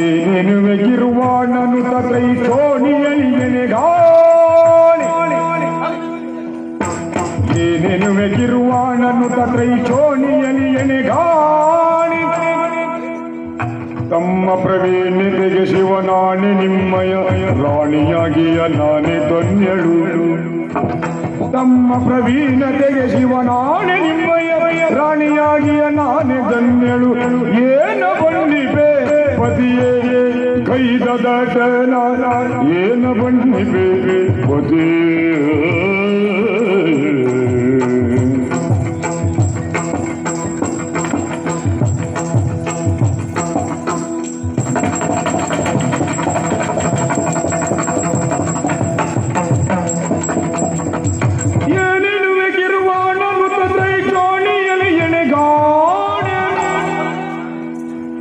ಏನೇನುವೆ ಗಿರುವಾಣನು ತತ್ರೈ ಸೋಣಿಯಲಿಯನೆಗಾಣಿ ಏನೇನುವೆ ಗಿರುವಾಣನು ತತ್ರೈ ಸೋಣಿಯಲಿಯನೆಗಾಣಿ ತಮ್ಮ ಪ್ರವೀಣಿತೆಗೆ ಶಿವನಾಣಿ ನಿಮ್ಮಯ ರಾಣಿಯಾಗಿಯ ನಾನೇ ಧನ್ಯಳು ತಮ್ಮ ಪ್ರವೀಣತೆಗೆ ಶಿವನಾಣೆ ನಿಮ್ಮಯ್ಯ ರಾಣಿಯಾಗಿಯ ನಾನೆ ಗನ್ಯಳು ಏನ ಬಣ್ಣಿಬೆ ಪತಿಯೇ ಕೈದ ಏನ ಬಣ್ಣಿಬೆ ಪತಿಯೇ.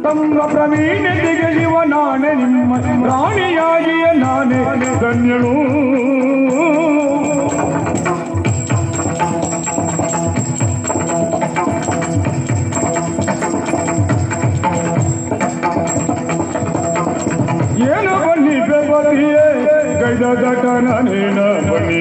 ತಮ್ಮ ಪ್ರವೀಣತೆಗೆ ಶಿವ ನಾನೇ ನಿಮ್ಮ ರಾಣಿಯಾಗಿಯ ನಾನೇ ಧನ್ಯಳು. ಏನು ಬನ್ನಿ ಬೆಬಲಿಯೇ ಗೈದ ಘಟನೇನ ಬನ್ನಿ